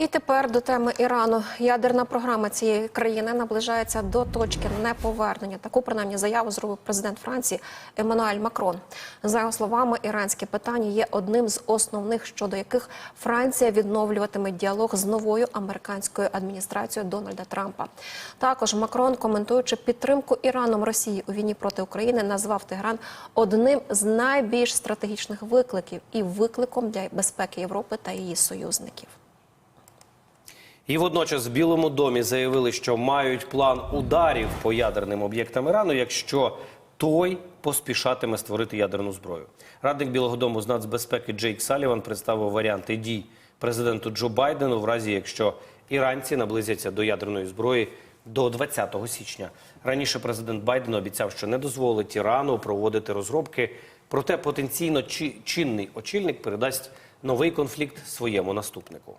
І тепер до теми Ірану. Ядерна програма цієї країни наближається до точки неповернення. Таку принаймні заяву зробив президент Франції Еммануель Макрон. За його словами, іранське питання є одним з основних, щодо яких Франція відновлюватиме діалог з новою американською адміністрацією Дональда Трампа. Також Макрон, коментуючи підтримку Іраном Росії у війні проти України, назвав Тегран одним з найбільш стратегічних викликів і викликом для безпеки Європи та її союзників. І водночас в Білому домі заявили, що мають план ударів по ядерним об'єктам Ірану, якщо той поспішатиме створити ядерну зброю. Радник Білого Дому з нацбезпеки Джейк Саліван представив варіанти дій президенту Джо Байдену в разі, якщо іранці наблизяться до ядерної зброї до 20 січня. Раніше президент Байден обіцяв, що не дозволить Ірану проводити розробки, проте потенційно чи- чинний очільник передасть новий конфлікт своєму наступнику.